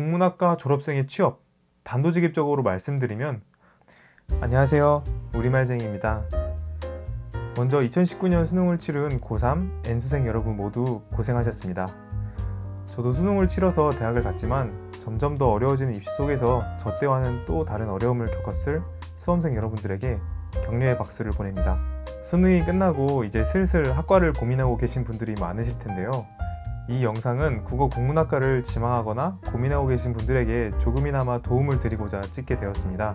국문학과 졸업생의 취업 단도직입적으로 말씀드리면 안녕하세요. 우리말쟁이입니다. 먼저 2019년 수능을 치른 고3 N수생 여러분 모두 고생하셨습니다. 저도 수능을 치러서 대학을 갔지만 점점 더 어려워지는 입시 속에서 저 때와는 또 다른 어려움을 겪었을 수험생 여러분들에게 격려의 박수를 보냅니다. 수능이 끝나고 이제 슬슬 학과를 고민하고 계신 분들이 많으실 텐데요 이 영상은 국어 국문학과를 지망하거나 고민하고 계신 분들에게 조금이나마 도움을 드리고자 찍게 되었습니다.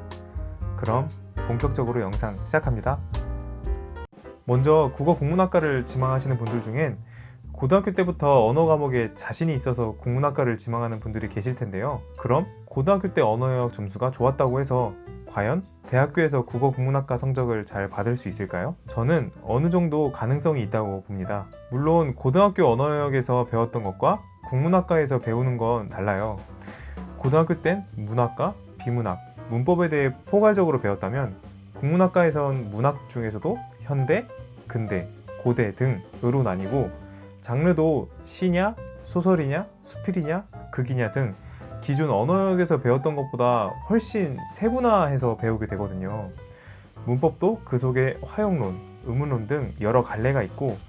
그럼 본격적으로 영상 시작합니다. 먼저 국어 국문학과를 지망하시는 분들 중엔 고등학교 때부터 언어 과목에 자신이 있어서 국문학과를 지망하는 분들이 계실 텐데요. 그럼 고등학교 때 언어 영역 점수가 좋았다고 해서 과연 대학교에서 국어 국문학과 성적을 잘 받을 수 있을까요? 저는 어느 정도 가능성이 있다고 봅니다. 물론 고등학교 언어 영역에서 배웠던 것과 국문학과에서 배우는 건 달라요. 고등학교 땐 문학과 비문학, 문법에 대해 포괄적으로 배웠다면 국문학과에선 문학 중에서도 현대, 근대, 고대 등으로 나뉘고 장르도 시냐, 소설이냐, 수필이냐, 극이냐 등 기존 언어역에서 배웠던 것보다 훨씬 세분화해서 배우게 되거든요. 문법도 그 속에 화용론, 의문론 등 여러 갈래가 있고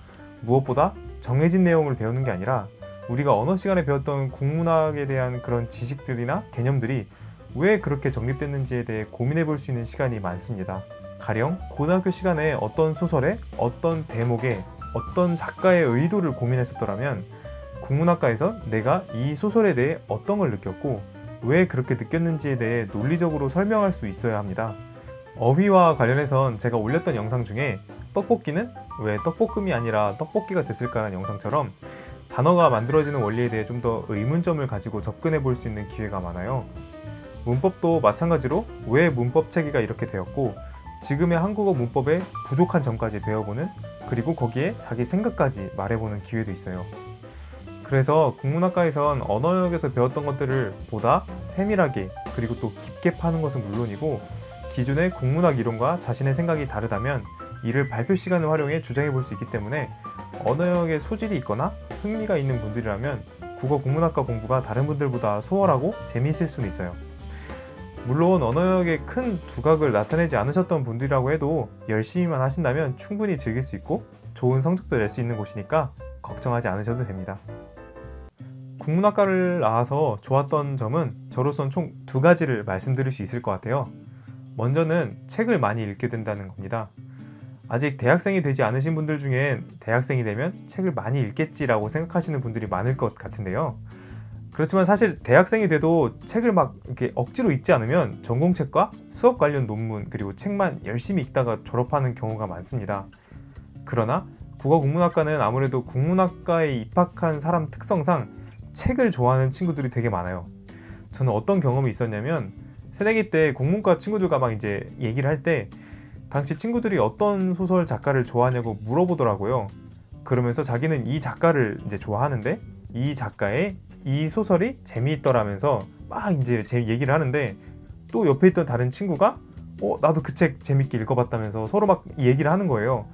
무엇보다 정해진 내용을 배우는 게 아니라 우리가 언어 시간에 배웠던 국문학에 대한 그런 지식들이나 개념들이 왜 그렇게 정립됐는지에 대해 고민해 볼 수 있는 시간이 많습니다. 가령 고등학교 시간에 어떤 소설에 어떤 대목에 어떤 작가의 의도를 고민했었더라면 국문학과에서 내가 이 소설에 대해 어떤 걸 느꼈고 왜 그렇게 느꼈는지에 대해 논리적으로 설명할 수 있어야 합니다. 어휘와 관련해선 제가 올렸던 영상 중에 떡볶이는 왜 떡볶음이 아니라 떡볶이가 됐을까라는 영상처럼 단어가 만들어지는 원리에 대해 좀 더 의문점을 가지고 접근해 볼 수 있는 기회가 많아요. 문법도 마찬가지로 왜 문법 체계가 이렇게 되었고 지금의 한국어 문법의 부족한 점까지 배워보는 그리고 거기에 자기 생각까지 말해보는 기회도 있어요. 그래서 국문학과에선 언어역에서 배웠던 것들을 보다 세밀하게 그리고 또 깊게 파는 것은 물론이고 기존의 국문학 이론과 자신의 생각이 다르다면 이를 발표 시간을 활용해 주장해 볼 수 있기 때문에 언어역에 소질이 있거나 흥미가 있는 분들이라면 국어 국문학과 공부가 다른 분들보다 수월하고 재미있을 수는 있어요. 물론 언어역에 큰 두각을 나타내지 않으셨던 분들이라고 해도 열심히만 하신다면 충분히 즐길 수 있고 좋은 성적도 낼 수 있는 곳이니까 걱정하지 않으셔도 됩니다. 국문학과를 나와서 좋았던 점은 저로선 총 두 가지를 말씀드릴 수 있을 것 같아요. 먼저는 책을 많이 읽게 된다는 겁니다. 아직 대학생이 되지 않으신 분들 중엔 대학생이 되면 책을 많이 읽겠지라고 생각하시는 분들이 많을 것 같은데요. 그렇지만 사실 대학생이 돼도 책을 막 이렇게 억지로 읽지 않으면 전공책과 수업 관련 논문 그리고 책만 열심히 읽다가 졸업하는 경우가 많습니다. 그러나 국어 국문학과는 아무래도 국문학과에 입학한 사람 특성상 책을 좋아하는 친구들이 되게 많아요. 저는 어떤 경험이 있었냐면 새내기 때 국문과 친구들과 막 이제 얘기를 할 때 당시 친구들이 어떤 소설 작가를 좋아하냐고 물어보더라고요. 그러면서 자기는 이 작가를 이제 좋아하는데 이 작가의 이 소설이 재미있더라면서 막 이제 제 얘기를 하는데 또 옆에 있던 다른 친구가 어 나도 그 책 재밌게 읽어봤다면서 서로 막 얘기를 하는 거예요.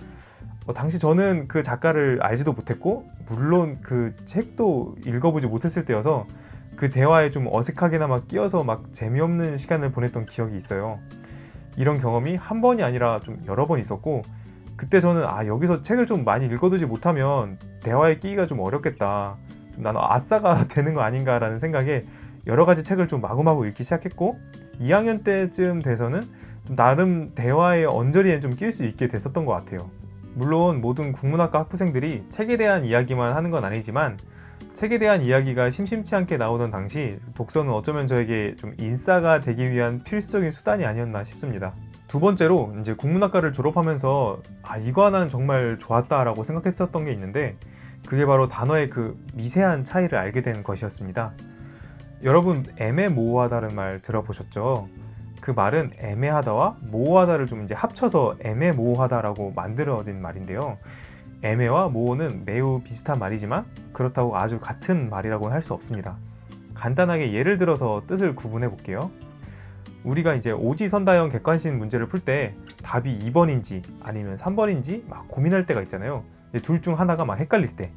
어, 당시 저는 그 작가를 알지도 못했고 물론 그 책도 읽어보지 못했을 때여서 그 대화에 좀 어색하게나마 끼어서 막 재미없는 시간을 보냈던 기억이 있어요. 이런 경험이 한 번이 아니라 좀 여러 번 있었고 그때 저는 아 여기서 책을 좀 많이 읽어두지 못하면 대화에 끼기가 좀 어렵겠다. 좀 나는 아싸가 되는 거 아닌가라는 생각에 여러 가지 책을 좀 마구마구 읽기 시작했고 2학년 때쯤 돼서는 좀 나름 대화의 언저리에 좀 낄 수 있게 됐었던 것 같아요. 물론 모든 국문학과 학부생들이 책에 대한 이야기만 하는 건 아니지만 책에 대한 이야기가 심심치 않게 나오던 당시 독서는 어쩌면 저에게 좀 인싸가 되기 위한 필수적인 수단이 아니었나 싶습니다. 두 번째로 이제 국문학과를 졸업하면서 아 이거 하나는 정말 좋았다라고 생각했었던 게 있는데 그게 바로 단어의 그 미세한 차이를 알게 된 것이었습니다. 여러분 애매모호하다는 말 들어보셨죠? 그 말은 애매하다와 모호하다를 좀 이제 합쳐서 애매모호하다라고 만들어진 말인데요. 애매와 모호는 매우 비슷한 말이지만 그렇다고 아주 같은 말이라고는 할 수 없습니다. 간단하게 예를 들어서 뜻을 구분해 볼게요. 우리가 이제 오지선다형 객관식 문제를 풀 때 답이 2번인지 아니면 3번인지 막 고민할 때가 있잖아요. 둘 중 하나가 막 헷갈릴 때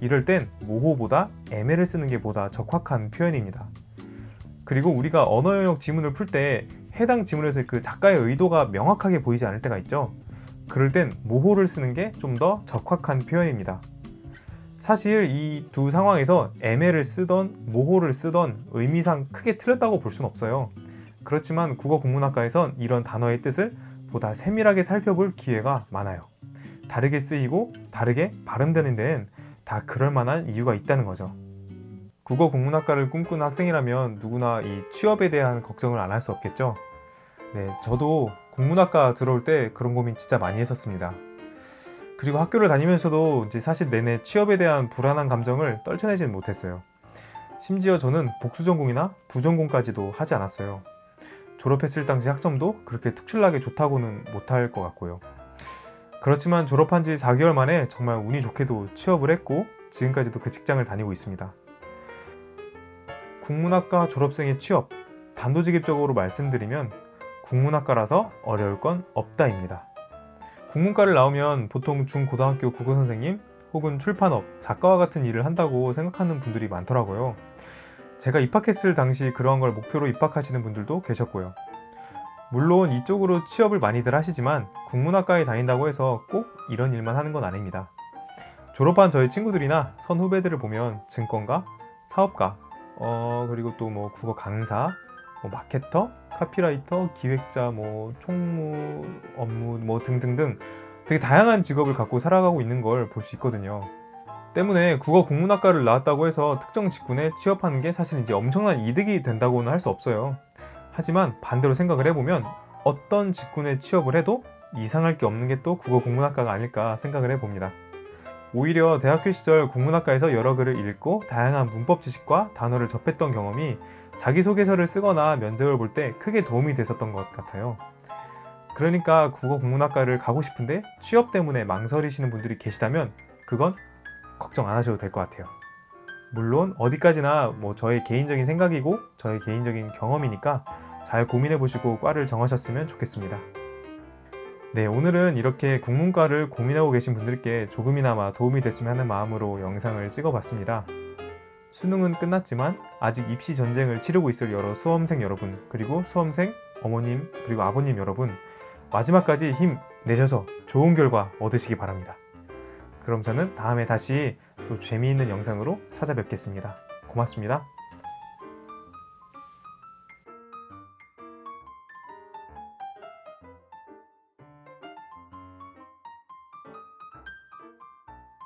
이럴 땐 모호보다 애매를 쓰는 게 보다 적확한 표현입니다. 그리고 우리가 언어 영역 지문을 풀 때 해당 지문에서의 그 작가의 의도가 명확하게 보이지 않을 때가 있죠. 그럴 땐 모호를 쓰는 게 좀 더 적확한 표현입니다. 사실 이 두 상황에서 애매를 쓰던 모호를 쓰던 의미상 크게 틀렸다고 볼 수는 없어요. 그렇지만 국어 국문학과에선 이런 단어의 뜻을 보다 세밀하게 살펴볼 기회가 많아요. 다르게 쓰이고 다르게 발음되는 데엔 다 그럴 만한 이유가 있다는 거죠. 국어 국문학과를 꿈꾸는 학생이라면 누구나 이 취업에 대한 걱정을 안 할 수 없겠죠. 네, 저도 국문학과 들어올 때 그런 고민 진짜 많이 했었습니다. 그리고 학교를 다니면서도 이제 사실 내내 취업에 대한 불안한 감정을 떨쳐내지는 못했어요. 심지어 저는 복수 전공이나 부전공까지도 하지 않았어요. 졸업했을 당시 학점도 그렇게 특출나게 좋다고는 못할 것 같고요. 그렇지만 졸업한 지 4개월 만에 정말 운이 좋게도 취업을 했고 지금까지도 그 직장을 다니고 있습니다. 국문학과 졸업생의 취업, 단도직입적으로 말씀드리면 국문학과라서 어려울 건 없다입니다. 국문과를 나오면 보통 중고등학교 국어 선생님 혹은 출판업, 작가와 같은 일을 한다고 생각하는 분들이 많더라고요. 제가 입학했을 당시 그러한 걸 목표로 입학하시는 분들도 계셨고요. 물론 이쪽으로 취업을 많이들 하시지만 국문학과에 다닌다고 해서 꼭 이런 일만 하는 건 아닙니다. 졸업한 저희 친구들이나 선후배들을 보면 증권가, 사업가, 어, 그리고 또 뭐 국어 강사, 뭐 마케터, 카피라이터, 기획자, 뭐 총무 업무 뭐 등등등 되게 다양한 직업을 갖고 살아가고 있는 걸 볼 수 있거든요. 때문에 국어 국문학과를 나왔다고 해서 특정 직군에 취업하는 게 사실 이제 엄청난 이득이 된다고는 할 수 없어요. 하지만 반대로 생각을 해보면 어떤 직군에 취업을 해도 이상할 게 없는 게 또 국어 국문학과가 아닐까 생각을 해봅니다. 오히려 대학교 시절 국문학과에서 여러 글을 읽고 다양한 문법 지식과 단어를 접했던 경험이 자기소개서를 쓰거나 면접을 볼 때 크게 도움이 됐었던 것 같아요. 그러니까 국어 국문학과를 가고 싶은데 취업 때문에 망설이시는 분들이 계시다면 그건 걱정 안 하셔도 될 것 같아요. 물론 어디까지나 뭐 저의 개인적인 생각이고 저의 개인적인 경험이니까 잘 고민해 보시고 과를 정하셨으면 좋겠습니다. 네, 오늘은 이렇게 국문과를 고민하고 계신 분들께 조금이나마 도움이 됐으면 하는 마음으로 영상을 찍어 봤습니다. 수능은 끝났지만 아직 입시 전쟁을 치르고 있을 여러 수험생 여러분, 그리고 수험생 어머님, 그리고 아버님 여러분, 마지막까지 힘 내셔서 좋은 결과 얻으시기 바랍니다. 그럼 저는 다음에 다시 또 재미있는 영상으로 찾아뵙겠습니다. 고맙습니다.